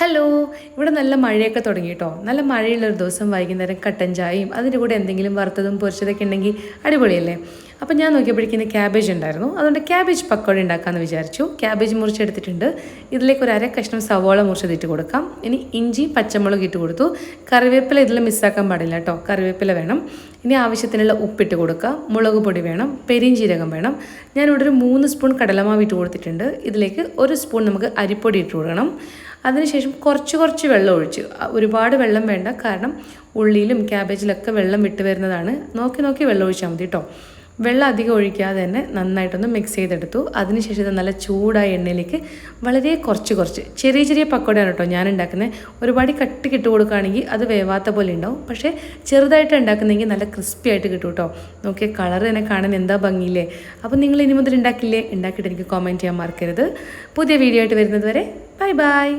Hello ഇവിടെ നല്ല മഴയൊക്കെ തുടങ്ങി കേട്ടോ നല്ല മഴയുള്ളൊരു ദിവസം വൈകുന്നേരം കട്ടൻ ചായയും അതിന്റെ കൂടെ എന്തെങ്കിലും വറുത്തതും പൊരിച്ചതൊക്കെ ഉണ്ടെങ്കിൽ അടിപൊളിയല്ലേ? അപ്പം ഞാൻ നോക്കിയപ്പോഴേക്കും ക്യാബേജ് ഉണ്ടായിരുന്നു. അതുകൊണ്ട് ക്യാബേജ് പക്കോട ഉണ്ടാക്കാമെന്ന് വിചാരിച്ചു. ക്യാബേജ് മുറിച്ചെടുത്തിട്ടുണ്ട് ഇതിലേക്ക് ഒരു അര കഷ്ണം സവോള മുറിച്ചതിട്ട് കൊടുക്കാം. ഇനി ഇഞ്ചി പച്ചമുളക് ഇട്ട് കൊടുത്തു. കറിവേപ്പില ഇതിൽ മിസ്സാക്കാൻ പാടില്ല കേട്ടോ. കറിവേപ്പില വേണം. ഇനി ആവശ്യത്തിനുള്ള ഉപ്പിട്ട് കൊടുക്കുക മുളക് പൊടി വേണം. പെരിഞ്ചീരകം വേണം. ഞാനിവിടെ ഒരു മൂന്ന് സ്പൂൺ കടലമാവ് ഇട്ട് കൊടുത്തിട്ടുണ്ട്. ഇതിലേക്ക് ഒരു സ്പൂൺ നമുക്ക് അരിപ്പൊടി ഇട്ട് കൊടുക്കണം. അതിനുശേഷം കുറച്ച് കുറച്ച് വെള്ളം ഒഴിച്ച്. ഒരുപാട് വെള്ളം വേണ്ട. കാരണം ഉള്ളിയിലും ക്യാബേജിലൊക്കെ വെള്ളം വിട്ട് വരുന്നതാണ്. നോക്കി നോക്കി വെള്ളം ഒഴിച്ചാൽ മതി കേട്ടോ വെള്ളം അധികം ഒഴിക്കാതെ തന്നെ നന്നായിട്ടൊന്ന് മിക്സ് ചെയ്തെടുത്തു. അതിനുശേഷം ഇത് നല്ല ചൂടായ എണ്ണയിലേക്ക് വളരെ കുറച്ച് കുറച്ച് ചെറിയ ചെറിയ പക്കോടയാണ് കേട്ടോ ഞാൻ ഉണ്ടാക്കുന്നത് ഒരുപാട് കട്ടി കിട്ടു കൊടുക്കുകയാണെങ്കിൽ അത് വേവാത്ത പോലെ ഉണ്ടാവും. പക്ഷേ ചെറുതായിട്ട് ഉണ്ടാക്കുന്നെങ്കിൽ നല്ല ക്രിസ്പി ആയിട്ട് കിട്ടും കേട്ടോ നോക്കിയ കളർ തന്നെ കാണാൻ എന്താ ഭംഗിയില്ലേ? അപ്പോൾ നിങ്ങൾ ഇനി മുതൽ ഉണ്ടാക്കില്ലേ? ഉണ്ടാക്കിയിട്ട് എനിക്ക് കോമെന്റ് ചെയ്യാൻ മറക്കരുത്. പുതിയ വീഡിയോ ആയിട്ട് വരുന്നത് വരെ ബൈ ബൈ